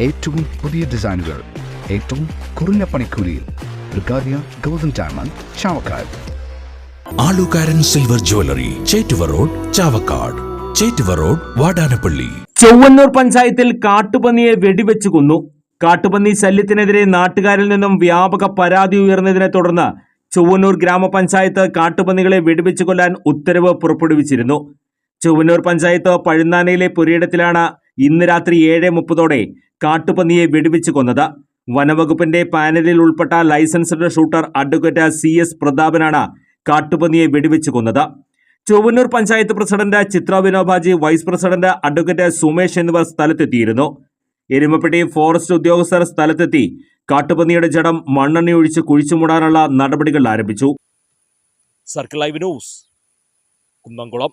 ഏറ്റവും പുതിയ ഡിസൈനുകൾ ഏറ്റവും കുറഞ്ഞ പണിക്കൂലിയിൽ ബ്രിഗാദിയ golden diamond Chavakkad. Alukaran silver jewellery Chettuva road Chavakkad. Chettuva road Vadanappally. Chowannur പഞ്ചായത്തിൽ കാട്ടുപന്നിയെ വെടിവെച്ചു കൊന്നു. കാട്ടുപന്നി ശല്യത്തിനെതിരെ നാട്ടുകാരിൽ നിന്നും വ്യാപക പരാതി ഉയർന്നതിനെ തുടർന്ന് ചൊവ്വന്നൂർ ഗ്രാമപഞ്ചായത്ത് കാട്ടുപന്നികളെ വെടിവെച്ചു കൊല്ലാൻ ഉത്തരവ് പുറപ്പെടുവിച്ചിരുന്നു. ചൊവ്വന്നൂർ പഞ്ചായത്ത് പഴുന്നാനയിലെ പുരയിടത്തിലാണ് ഇന്ന് രാത്രി ഏഴ് മുപ്പതോടെ കാട്ടുപന്നിയെ വെടിവെച്ച് കൊന്നത്. വനവകുപ്പിന്റെ പാനലിൽ ഉൾപ്പെട്ട licensed shooter advocate C S പ്രതാപനാണ് കാട്ടുപന്നിയെ വെടിവെച്ച് കൊന്നത്. Chowannur panchayat president Chitra Vinobaji vice president advocate Sumesh എന്നിവർ സ്ഥലത്തെത്തിയിരുന്നു. എരുമപ്പെട്ടി ഫോറസ്റ്റ് ഉദ്യോഗസ്ഥർ സ്ഥലത്തെത്തി കാട്ടുപന്നിയുടെ ജഡം മണ്ണെണ്ണയൊഴിച്ച് കുഴിച്ചുമൂടാനുള്ള നടപടികൾ ആരംഭിച്ചു. Circle live news Kunnamkulam.